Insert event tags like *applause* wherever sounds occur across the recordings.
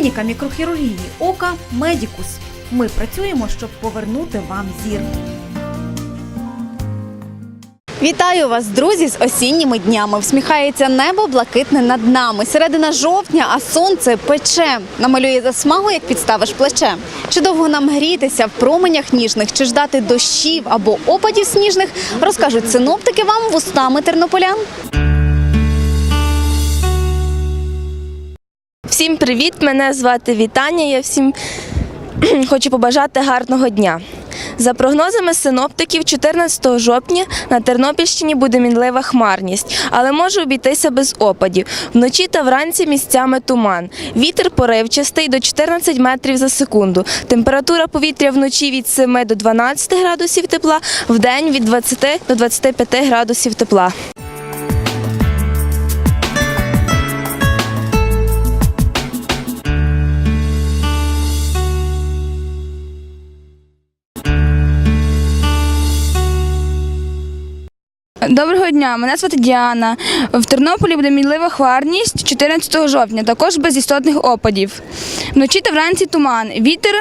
Клініка мікрохірургії ока Медікус. Ми працюємо, щоб повернути вам зір. Вітаю вас, друзі, з осінніми днями. Всміхається небо блакитне над нами. Середина жовтня, а сонце пече. Намалює засмагу, як підставиш плече. Чи довго нам грітися в променях ніжних, чи ждати дощів або опадів сніжних, розкажуть синоптики вам вустами тернополян. Всім привіт! Мене звати Вітання. Я всім *clears throat* хочу побажати гарного дня. За прогнозами синоптиків, 14 жовтня на Тернопільщині буде мінлива хмарність, але може обійтися без опадів. Вночі та вранці місцями туман. Вітер поривчастий до 14 метрів за секунду. Температура повітря вночі від 7 до 12 градусів тепла, вдень від 20 до 25 градусів тепла. Доброго дня, мене звати Діана. В Тернополі буде мінлива хварність 14 жовтня, також без істотних опадів. Вночі та вранці туман. Вітер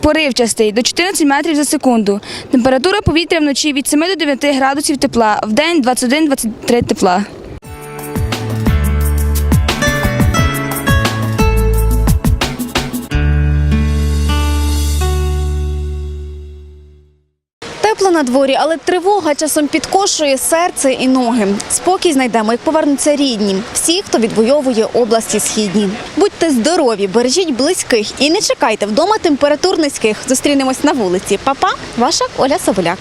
поривчастий до 14 метрів за секунду. Температура повітря вночі від 7 до 9 градусів тепла, в день 21-23 тепла. На дворі, але тривога часом підкошує серце і ноги. Спокій знайдемо, як повернуться рідні. Всі, хто відвоює області східні. Будьте здорові, бережіть близьких і не чекайте вдома температур низьких. Зустрінемось на вулиці. Папа, ваша Оля Соболяк.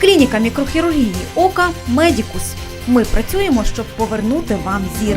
Клініка мікрохірургії ока Медікус. Ми працюємо, щоб повернути вам зір.